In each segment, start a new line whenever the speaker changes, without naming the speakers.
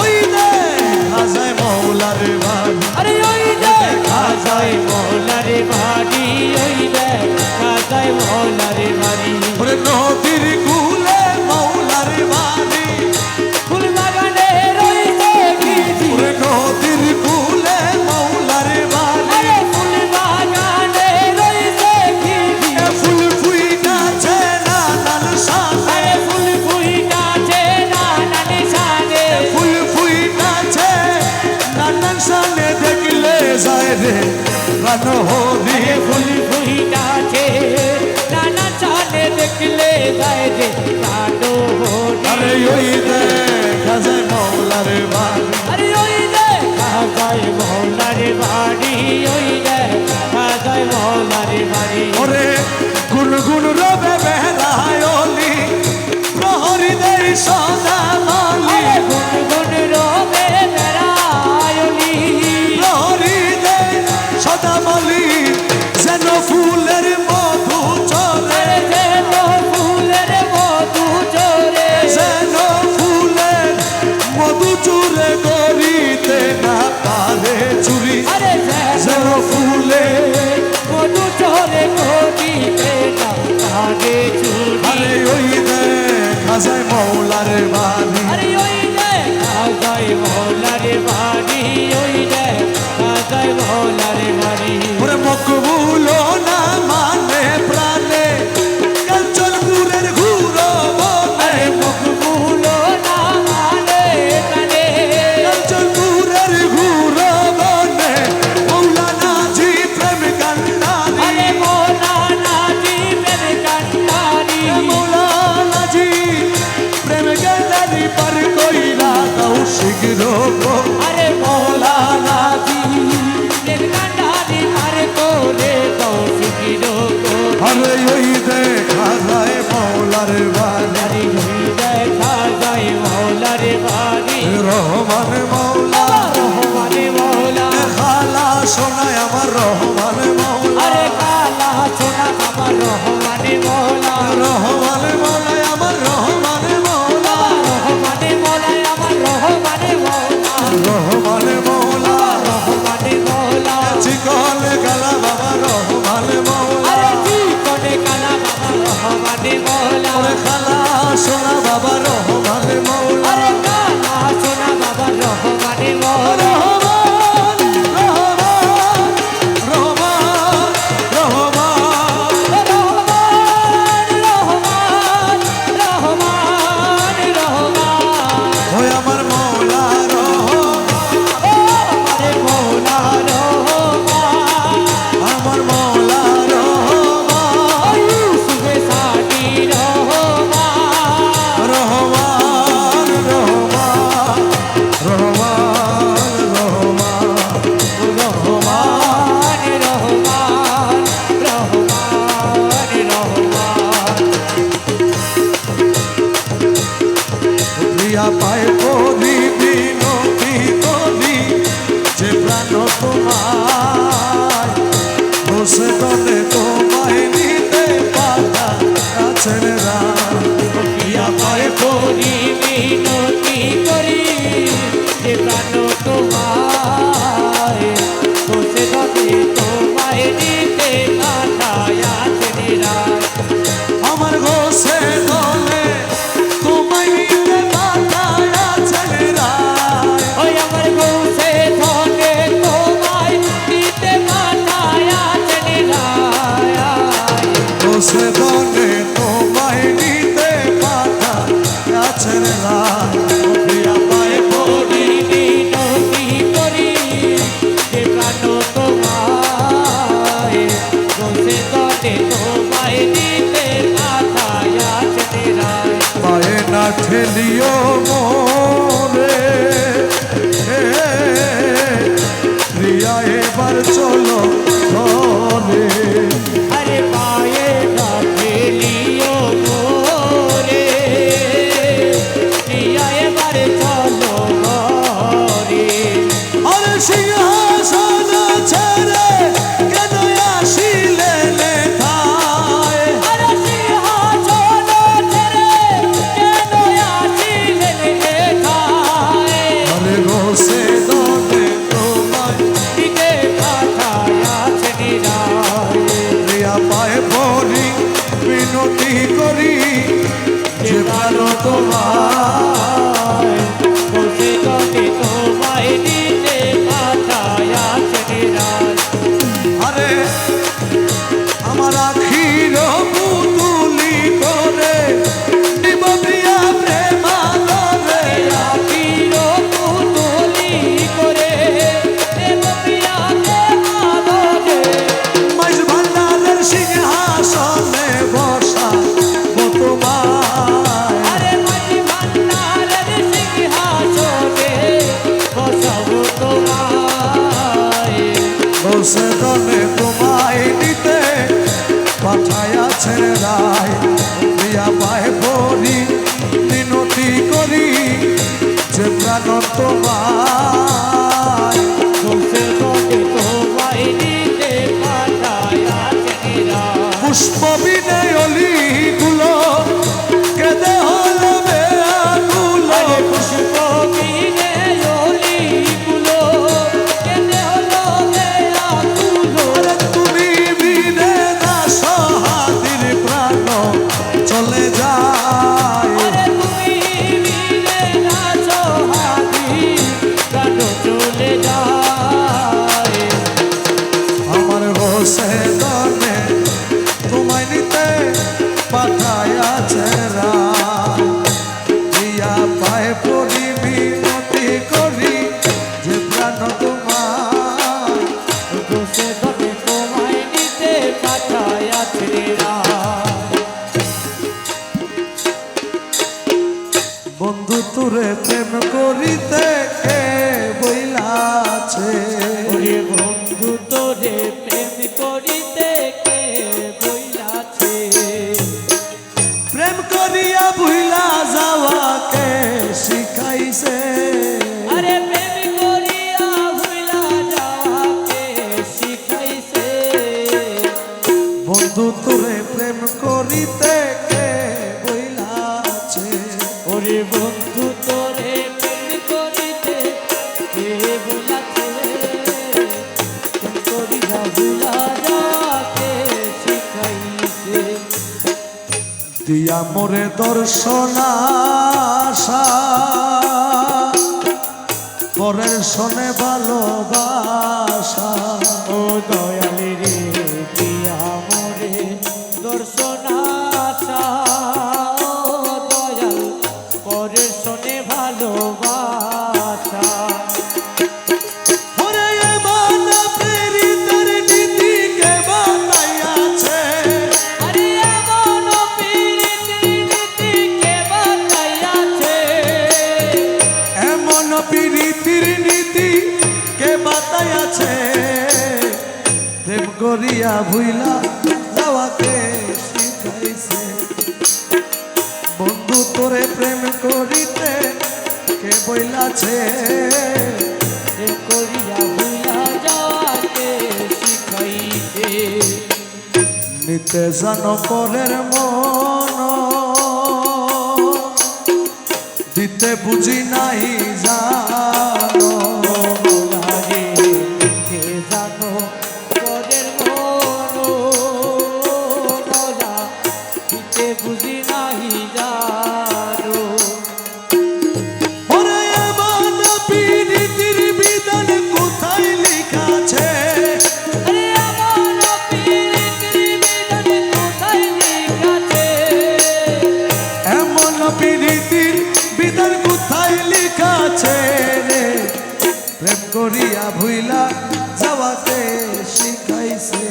ওই দে খাজায় মৌলার ভাড়ি
আরে ওই দে খাজায় মৌলার ভাড়ি ওই
জানো হলি
ফুলি
ফুই
কাছে নানা চালে দেখলে যায় যে কাটো
হলি। ওই দেখা যায় মৌলার বা
আরে
ঘটিতে না আগে চুরি।
আরে
ওই দে খাজাই মৌলার বাড়ি।
আরে ওই দে খাজাই মৌলার
মকবুলো মোলা
রহমান
তোমায়
বসে ধরে তোমায় নিতে কাটায় আছে
আমার
বসে ধরে তোমায় নিতে কাটায় আছে ওই আমার বসে ধরে তোমায় নিতে কাটায় আছে
বসে ঠেলিও মরে। রিয়া এবার চলো। আছে দলে তোমায় নিতে
পাঠায়
আছেন রায়। দিয়া পায় বলি মিনতি করি যে প্রাণ তোমায়।
তোমায় নিতে পাঠায় পুষ্পবি
বন্ধু দিয়া মোরে দর্শনাশা পরের শোনে ভালোবাসা।
ও দয়ালি রে দিয়া মোরে দর্শন
এমন প্রীতির নীতি কে বাতাইয়াছে প্রেম করিয়া ভুইলা যাওয়াকে শিখাইছে। বন্ধু, তোরে প্রেম করিতে কে বইলাছে?
প্রেম করিয়া ভুলা যাওয়াকে শিখাইছে।
নিতে জানো পরের মন। দিতে বুঝি নাই
বুঝি নাহি জানো।
ওরে এমন প্রীতির বিধান কোথায় লিখাছে
এমন পীড়িতির বিধান কোথায় লিখাছে
রে? প্রেম করিয়া ভুইলা যাওয়াকে শিখাইছে।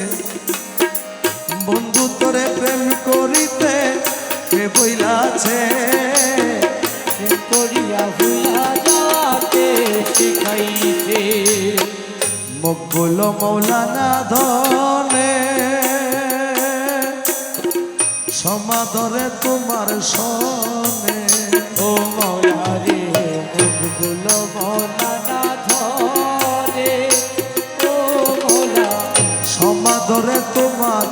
বন্ধু তোরে প্রেম করিতে বইলাছে।
করিয়া ভুলা যাওয়াকে শিখাইছে।
মকবুল মৌলানা ধনে। সমাদরে তোমার সনে।
ও মৌলারে মুখগুলো মৌলানা ধরে ও মৌলা,
সমাদরে তোমার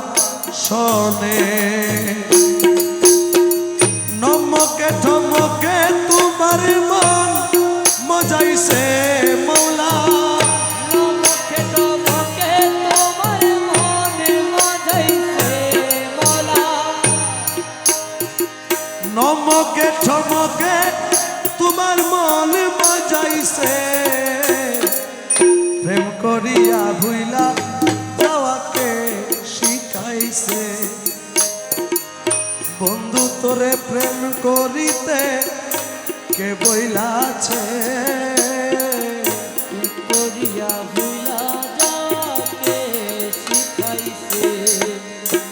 সনে। নমকে ঠমকে তোমার মন মজাইছে মৌলা।
নমকে
ঠমকে তোমার মন মজাইছে প্রেম করিয়া ভুইলা প্রেম করিতে কে বইলাছে?